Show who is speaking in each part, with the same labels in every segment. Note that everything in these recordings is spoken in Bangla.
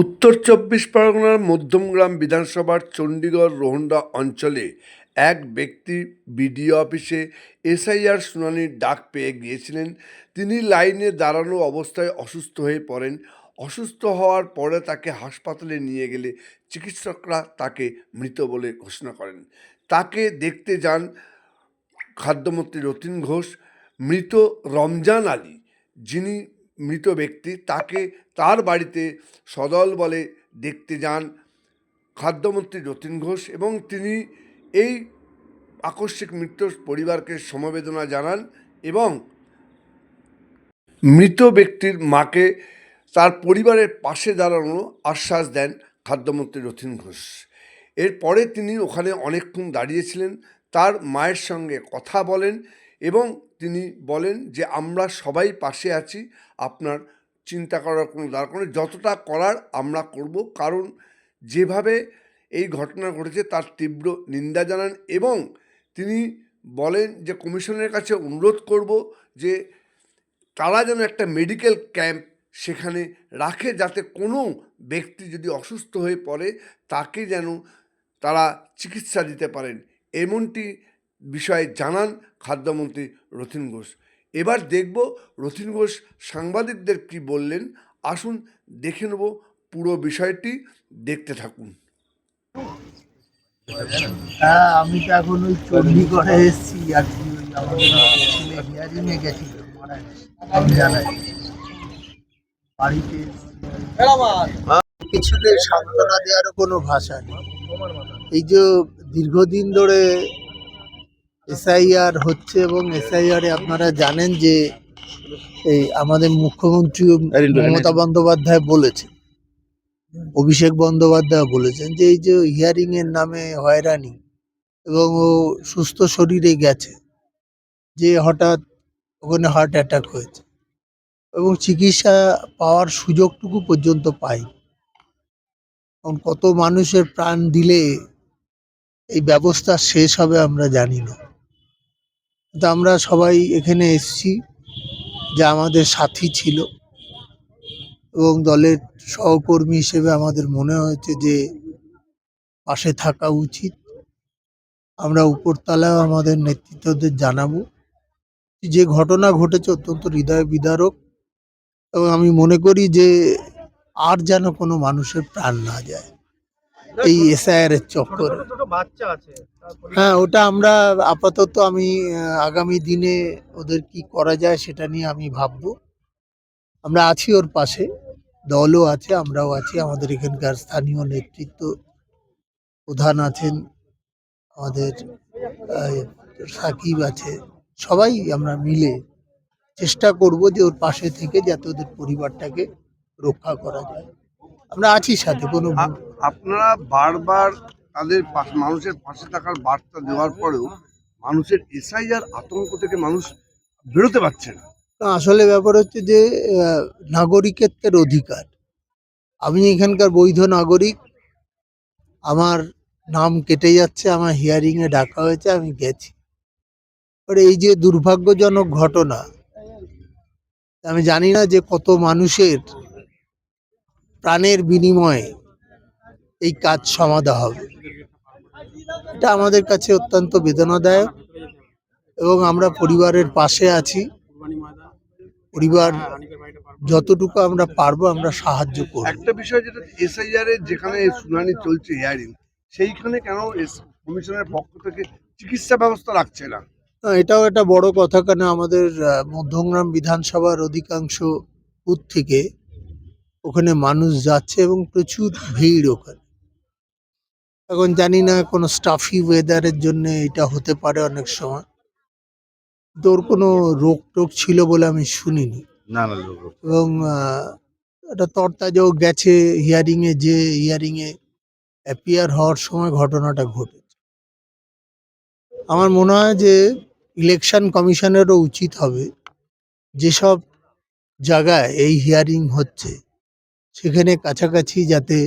Speaker 1: উত্তর চব্বিশ পরগনার মধ্যমগ্রাম বিধানসভার চণ্ডীগড় রোহন্ডা অঞ্চলে এক ব্যক্তি বিডিও অফিসে এসআইআর শুনানির ডাক পেয়ে গিয়েছিলেন। তিনি লাইনে দাঁড়ানো অবস্থায় অসুস্থ হয়ে পড়েন। অসুস্থ হওয়ার পরে তাকে হাসপাতালে নিয়ে গেলে চিকিৎসকরা তাকে মৃত বলে ঘোষণা করেন। তাকে দেখতে যান খাদ্যমন্ত্রী রতিন ঘোষ, মৃত রমজান আলী, যিনি মৃত ব্যক্তি তাকে তার বাড়িতে সদল বলে দেখতে যান খাদ্যমন্ত্রী রতিন ঘোষ এবং তিনি এই আকস্মিক মৃত্যুর পরিবারকে সমবেদনা জানান এবং মৃত ব্যক্তির মাকে তার পরিবারের পাশে দাঁড়ানোর আশ্বাস দেন খাদ্যমন্ত্রী রথিন ঘোষ। এরপরে তিনি ওখানে অনেকক্ষণ দাঁড়িয়েছিলেন, তার মায়ের সঙ্গে কথা বলেন এবং তিনি বলেন যে, আমরা সবাই পাশে আছি, আপনার চিন্তা করার কোনো দরকার নেই, যতটা করার আমরা করব। কারণ যেভাবে এই ঘটনা ঘটেছে তার তীব্র নিন্দা জানান এবং তিনি বলেন যে, কমিশনের কাছে অনুরোধ করব যে, তারা যেন একটা মেডিকেল ক্যাম্প সেখানে রাখে, যাতে কোনো ব্যক্তি যদি অসুস্থ হয়ে পড়ে, তাকে যেন তারা চিকিৎসা দিতে পারেন। এমনটি বিষয়ে জানান খাদ্যমন্ত্রী রথিন ঘোষ। এবার দেখব রথিন ঘোষ সাংবাদিকদের কি বললেন। আসুন দেখে নেব পুরো বিষয়টি। দেখতে থাকুন।
Speaker 2: হ্যাঁ আমি তো এখন ওই চণ্ডীগড়ে এসেছি। আর কি ওই আমাদের ছেলে হিয়ারিং গেছিল আমি জানাই। বাড়িতে। কিছুতে সান্ত্বনা দেওয়ারও কোনো ভাষা নেই। এই যে দীর্ঘদিন ধরে এসআইআর হচ্ছে এবং এসআইআর এ আপনারা জানেন যে এই আমাদের মুখ্যমন্ত্রী মমতা বন্দ্যোপাধ্যায় বলেছেন অভিষেক বন্দ্যোপাধ্যায় বলেছেন যে এই যে হিয়ারিং এর নামে হয়রানি এবং ও সুস্থ শরীরে গেছে যে হঠাৎ ওখানে হার্ট অ্যাটাক হয়েছে এবং চিকিৎসা পাওয়ার সুযোগটুকু পর্যন্ত পাই এবং কত মানুষের প্রাণ দিলে এই ব্যবস্থা শেষ হবে আমরা জানি না। তো আমরা সবাই এখানে এসেছি যে আমাদের সাথী ছিল এবং দলের সহকর্মী হিসেবে আমাদের মনে হয়েছে যে পাশে থাকা উচিত। আমরা উপরতলায় আমাদের নেতৃত্বদের জানাব যে ঘটনা ঘটেছে অত্যন্ত হৃদয় বিদারক এবং আমি মনে করি যে আর যেন কোনো মানুষের প্রাণ না যায়। এই এসআইআর এর চক্করে। হ্যাঁ ওটা আমরা আপাতত আমি আগামী দিনে ওদের কি করা যায় সেটা নিয়ে আমি ভাববো। আমরা আছি ওর পাশে দলও আছে আমরাও আছি আমাদের এখানকার স্থানীয় নেতৃত্ব প্রধান আছেন আমাদের সাকিব আছে সবাই আমরা মিলে চেষ্টা করব যে ওর পাশে থেকে যাতে ওদের পরিবারটাকে রক্ষা করা যায়। আমরা আছি সাথে কোনো
Speaker 1: আপনারা বারবার তাদের মানুষের পাশে থাকার বার্তা দেওয়ার পরেও মানুষের এসআইআর আতঙ্ক থেকে মানুষ বেরোতে পারছে না।
Speaker 2: আসলে ব্যাপার হচ্ছে যে নাগরিকত্বের অধিকার। আমি এখানকার বৈধ নাগরিক। আমার নাম কেটে যাচ্ছে, আমার হিয়ারিং এ ডাকা হয়েছে, আমি গেছি। এবার এই যে দুর্ভাগ্যজনক ঘটনা, আমি জানি না যে কত মানুষের প্রাণের বিনিময়ে এই কাজ সমাধা হবে। এটা আমাদের কাছে অত্যন্ত বেদনাদায়ক এবং আমরা পরিবারের পাশে আছি। পরিবার যতটুকু আমরা পারব আমরা সাহায্য করব।
Speaker 1: একটা বিষয় যেটা এসআইআর এর যেখানে শুনানি চলছে হিয়ারিং সেইখানে কেন কমিশনের পক্ষ থেকে চিকিৎসা ব্যবস্থা রাখছে না
Speaker 2: এটাও একটা বড় কথা কেন আমাদের আহ, মধ্যমগ্রাম বিধানসভার অধিকাংশ বুথ থেকে ওখানে মানুষ যাচ্ছে এবং প্রচুর ভিড় ওখানে। এখন জানি না কোনো স্টাফি ওয়েদারের জন্য এটা হতে পারে অনেক সময়। তোর কোনো রোগ টোগ ছিল বলে আমি শুনিনি।
Speaker 1: না না
Speaker 2: এবং একটা তরতাজাও গেছে হিয়ারিং এ যে হিয়ারিং এ অ্যাপিয়ার হওয়ার সময় ঘটনাটা ঘটেছে। আমার মনে হয় যে ইলেকশন কমিশনেরও উচিত হবে যেসব জায়গায় এই হিয়ারিং হচ্ছে সেখানে কাছাকাছি যাতে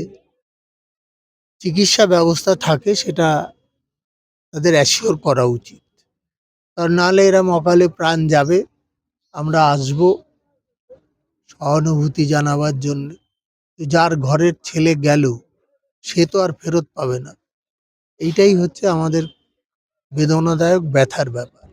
Speaker 2: চিকিৎসা ব্যবস্থা থাকে সেটা তাদের অ্যাসিওর করা উচিত। কারণ নাহলে এরম অকালে প্রাণ যাবে। আমরা আসব সহানুভূতি জানাবার জন্য। যার ঘরের ছেলে গেল, সে তো আর ফেরত পাবে না। এইটাই হচ্ছে আমাদের বেদনাদায়ক ব্যথার ব্যাপার।